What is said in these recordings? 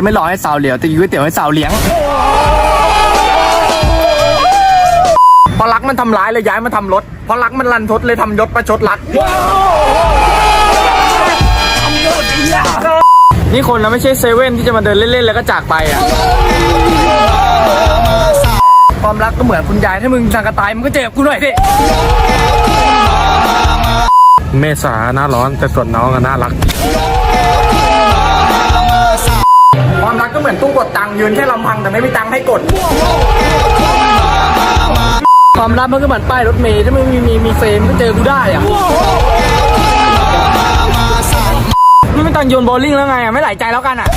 จะไม่รอให้สาวเหลียว แต่กินก๋วยเตี๋ยวให้สาวเลี้ยงพราะรักมันทำร้ายเลยย้ายมาทำรถพราะรักมันรันทดเลยทำยศประชดรักนี่คนนะไม่ใช่เซเว่นที่จะมาเดินเล่นๆแล้วก็จากไปอะความรักก็เหมือนคุณยายถ้ามึงสังกะตายมึงก็เจ็บกูหน่อยสิเมษาหน้าร้อนแต่ส่วนน้องอะน่ารัก กก็เหมือนตู้กดตังค์ยืนแค่ลำพังแต่ไม่มีตังค์ให้กด ความรักมันก็เหมือนป้ายรถเมล์ถ้ามึงมีมีมีเฟรมก็เจอกูได้อะนี่มันตังโยนโบว์ลิ่งแล้วไงอะไม่หลายใจแล้วกันอะ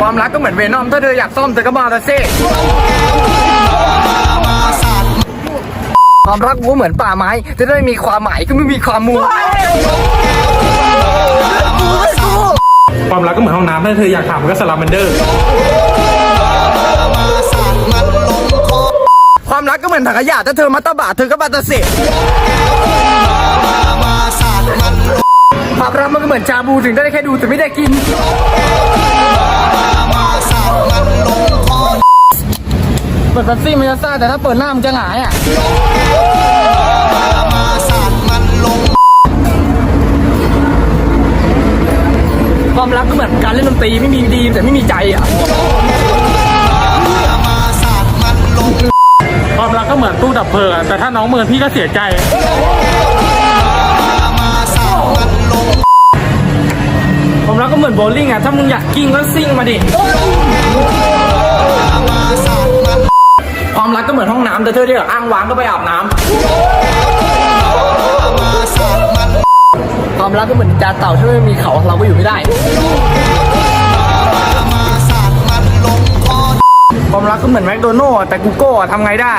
ความรักก็เหมือนเวนอมถ้าเธออยากซ่อมเธอก็มาตาเซ่ความรักกูก็เหมือนป่าไม้ จะได้มีความหมายก็ไม่มีความมูลความ รักก็เหมือนห้องน้ำถ้าเธออยากถามก็สลามันเดอร์ความรักก็เหมือนถังขยะถ้าเธอมาตะบะเธอก็มาตะเสะความรักมันก็เหมือนชาบูถึงได้แค่ดูแต่ไม่ได้กิน เปิดแป๊บซี่มันจะซ่าแต่ถ้าเปิดหน้ามันจะหงายอะ ความรักก็เหมือนการเล่นดนตรีไม่มีดีแต่ไม่มีใจอะความรักก็เหมือนตู้ดับเพลิงแต่ถ้าน้องเมินพี่ก็เสียใจความรักก็เหมือนโบลิ่งอะถ้ามึงอยากกิ้งก็ซิ่งมาดิความรักก็เหมือนห้องน้ำแต่เธอที่แบบอ้างว้างก็ไปอาบน้ำ รักก็เหมือนจานเต่าถ้าไม่มีเขาเราก็อยู่ไม่ได้ ความรักก็เหมือนแมคโดนัลด์แต่กูโก้ทำไงได้